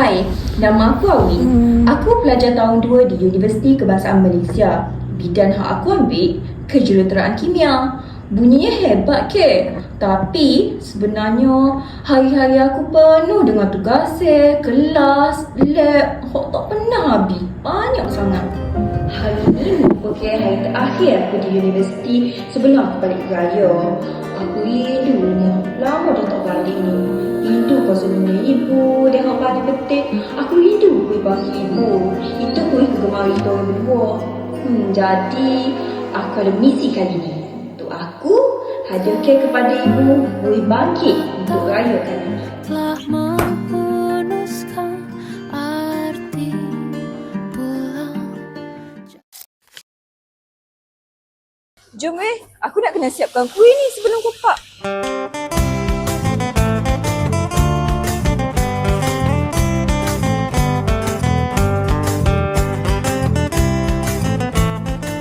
Hai, nama aku Awi. Hmm. Aku pelajar tahun 2 di Universiti Kebangsaan Malaysia. Bidang hak aku ambil kejuruteraan kimia. Bunyinya hebat ke? Tapi sebenarnya hari-hari aku penuh dengan tugas kelas, lab, hok tak pernah habis. Banyak sangat. Hari ini merupakan hari terakhir aku di universiti sebelum aku balik raya. Aku rindu. Lama dah tak balik ni. Rindu kau senyum ibu, tengok pagi petik. Aku rindu kuih bagi ibu. Itu kuih kegemari kita orang berdua. Hmm, jadi aku ada misi kali ni. Untuk aku, hadiahkan kepada ibu kuih bangkit untuk rayakan ni. telah menghunuskan arti pulang Jom eh, aku nak kena siapkan kuih ni sebelum kau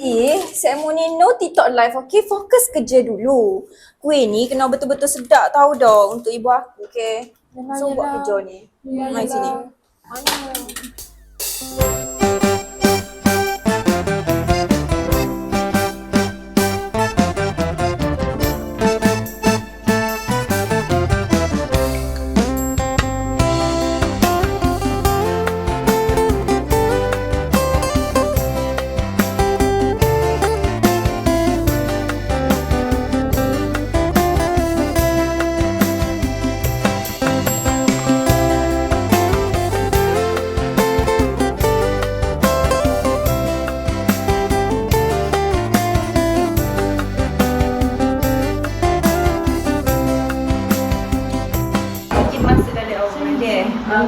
Eh, seremoni no TikTok live. Okay, fokus kerja dulu. Kuih ni kena betul-betul sedap tahu dong untuk ibu aku, okay? So, buat kerja ni. Mai sini. Mungkin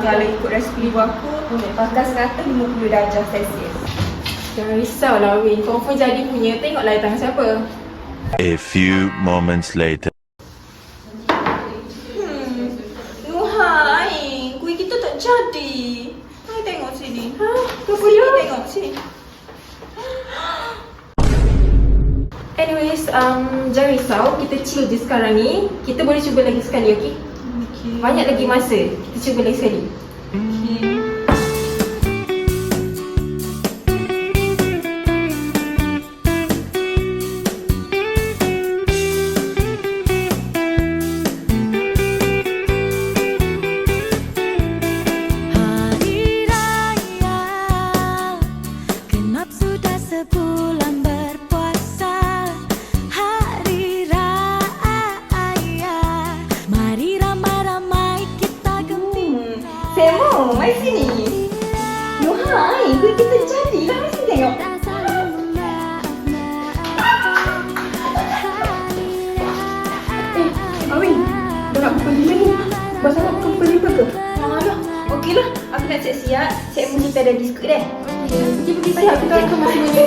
kalau ikut resipi ibu aku, pakai 150 darjah Celsius. Jangan risau lah Win. Confirm jadi punya. Tengoklah tangan siapa. A few moments later. Hmm. Nuhai, kuih kita tak jadi. Hai tengok sini. Ha? Kenapa Sini ya? tengok sini. Anyways, um, jangan risau. Kita chill je sekarang ni. Kita boleh cuba lagi sekali, okay? Banyak lagi masa. Kita cuba lagi sekali. Okay. Nak siap-siap. Cik Mun kita ada biskut dah. Pergi pergi siap. Kita akan banyak ni.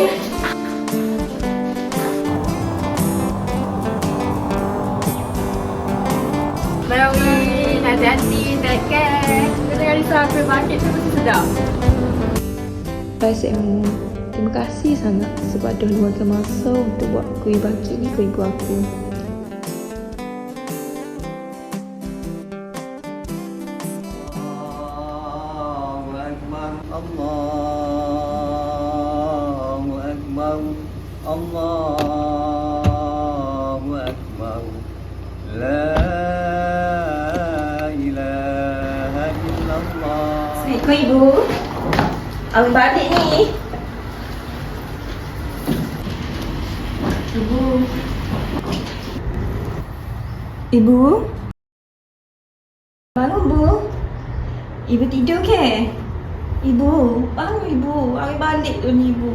Hati-hati. Take care. Kita jangan risau. Kuih tu mesti sedap. Baik Cikgu, terima kasih sangat sebab dah luangkan masa untuk buat kuih bangkit ni ke ibu aku. الله أكبر الله أكبر لا إله إلا الله Assalamualaikum Ibu. Awin balik ni. Ibu. Ibu. Bangun Bu. Ibu tidur ke? Ibu, bangun Ibu. Awin balik tu ni Ibu.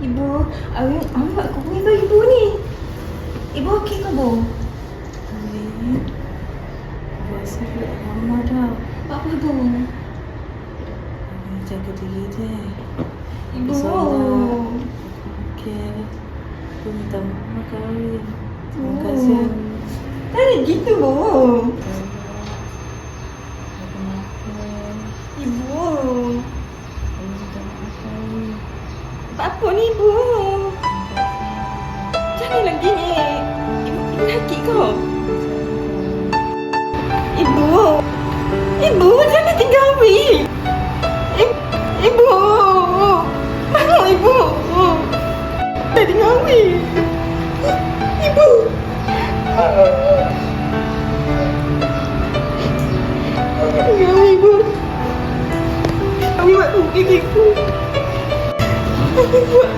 Ibu, Awin Awin buat kuih ke Ibu ni? Ibu okey ke Bu? Awin. Buat sakit lama dah. Apa Ibu? jaga diri tu eh. Ibu. Okay. Aku minta maaf kali. Terima kasih. Tak ada gitu. Aku apa ni ibu? Janganlah ni. Ibu lagi kau. Ibu. Ibu jangan tinggal Abi. Ibu. Bangun ibu. Jangan tinggal Abi. Ibu. Jangan tinggal ibu. Abi buat tu gigiku. Ibu.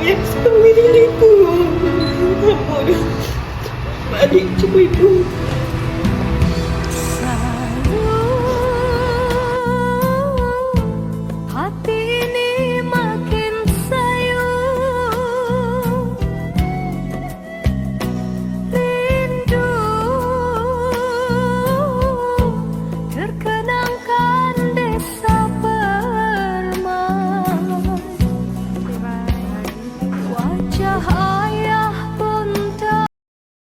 Yes, pamilya rin po. Ano? Balik, tsukoy po.